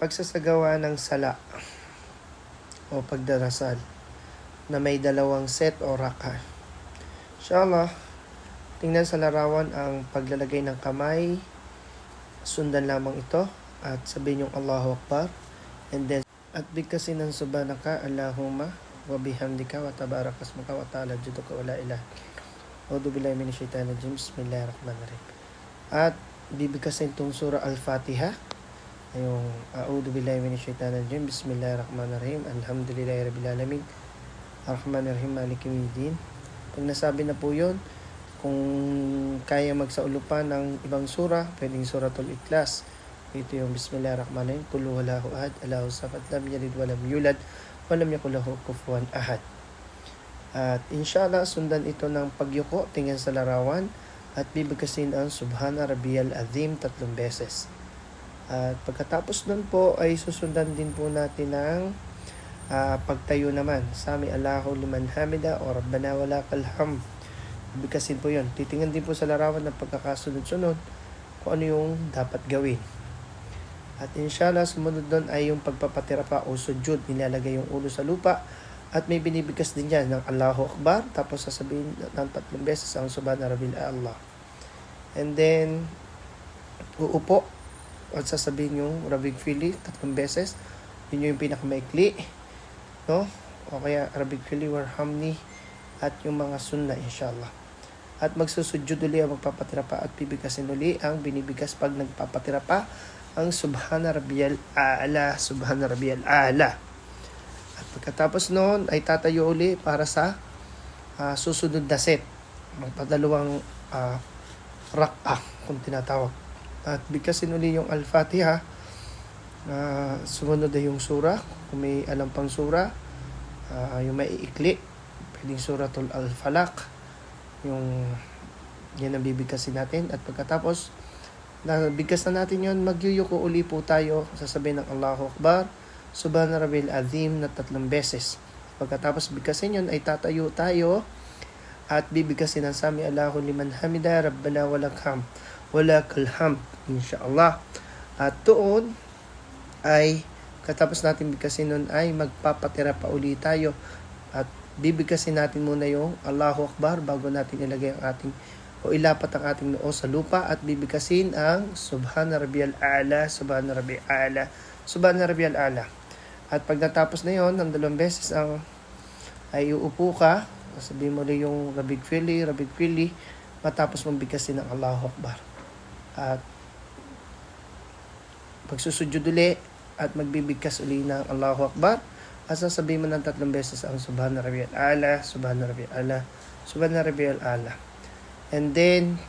pagsasagawa ng sala o pagdarasal na may dalawang set o raka. Inshallah, tingnan sa larawan ang paglalagay ng kamay. Sundan lamang ito at sabihin yung Allahu Akbar. And then, at bigkasin ng subhanaka Allahumma wa bihamdika wa tabarakasmuka wa ta'ala juduka wa la ilaha. Audu billahi minash rajim. Bismillahirrahmanirrahim. At bibigkasin itong surah Al-Fatiha yung A'udhu billahi minash shaitanir rajim. Bismillahirrahmanirrahim. Alhamdulillahi rabbil alamin. Arrahmanirrahim. Maliki yawmiddin. Pag nasabi na po 'yon, kung kaya magsaulupan ng ibang sura, pwedeng suratul Ikhlas. Ito yung Bismillahirrahmanirrahim. Qul huwallahu ahad, Allahu samad, lam yalid wa lam yulad, wa lam yakul lahu kufuwan ahad. At inshallah, sundan ito ng pagyuko, tingin sa larawan, at bibigkasin ang Subhana Rabbiyal Azim tatlong beses. At pagkatapos nun po ay susundan din po natin ng ah, pagtayo naman. Sami Allahu liman hamida o Rabbana wala kalham. Bigkasin po yun. Titingnan din po sa larawan ng pagkakasunod-sunod kung ano yung dapat gawin. At inshallah, sumunod doon ay yung pagpapatira pa o sujud. Nilalagay yung ulo sa lupa. At may binibigkas din yan ng Allahu Akbar. Tapos sasabihin ng tatlong beses ang Subhana Rabbil Allah. And then, uupo at sasabihin yung Rabig Fili tatlong beses. Yun yung pinakamaikli. No? O kaya Rabig Fili Warhamni at yung mga sunna inshallah. At magsusujud uli ang magpapatira pa at bibigkasin uli ang binibigas pag nagpapatira pa ang Subhana Rabbiyal A'la, Subhana Rabbiyal A'la. At pagkatapos noon ay tatayo uli para sa ah, susunod na set. Magpadalawang uh, rak'ah kung tinatawag. At bigkasin uli yung Al-Fatiha. Ah, sumunod na yung sura. Kung may alam pang sura, ah, yung may ikli, pwedeng suratul Al-Falaq. Yung yan ang bibigkasin natin. At pagkatapos, nabigkas na natin yon magyuyuko uli po tayo. Sasabihin ng Allahu Akbar, Subhana Rabbil Azim na tatlong beses. Pagkatapos bigkasin yon ay tatayo tayo at bibigkasin ang sami Allahu liman hamida Rabbana walak walakal hamd insyaallah. At doon ay katapos natin bigkasin nun ay magpapatira pa uli tayo at bibigkasin natin muna yung Allahu Akbar bago natin ilagay ang ating o ilapat ang ating noo sa lupa at bibigkasin ang Subhana Rabbiyal A'la, Subhana Rabbiyal A'la, Subhana Rabbiyal A'la. At pag natapos na yon ng dalawang beses ang ay uupo ka, sabihin mo rin yung Rabig Fili, Rabig Fili, matapos mong bigkasin ng Allahu Akbar. At pagsusujud uli at magbibigkas uli ng Allahu Akbar, at sasabihin mo ng tatlong beses ang Subhana Rabbiyal A'la, Subhana Rabbiyal A'la, Subhana Rabbiyal A'la. And then,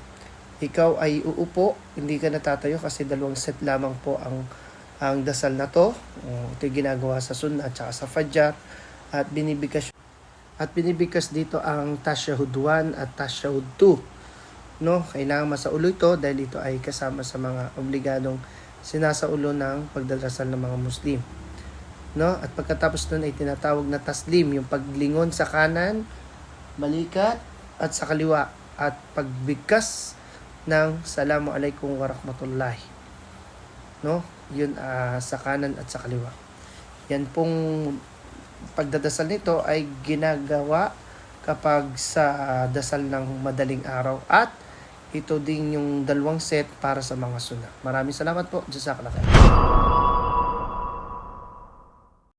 ikaw ay uupo, hindi ka natatayo kasi dalawang set lamang po ang ang dasal na to. Uh, ito yung ginagawa sa sunnah at sa fajr. At binibigkas at binibigkas dito ang tashahud 1 at tashahud 2. No, kailangan masaulo ito dahil ito ay kasama sa mga obligadong sinasaulo ng pagdarasal ng mga Muslim. No? At pagkatapos nun ay tinatawag na taslim, yung paglingon sa kanan, balikat, at sa kaliwa at pagbigkas ng salamu alaikum wa rahmatullahi. No? Yun ah, sa kanan at sa kaliwa. Yan pong pagdadasal nito ay ginagawa kapag sa ah, dasal ng madaling araw at ito din yung dalawang set para sa mga suna. Maraming salamat po. Jazakallah.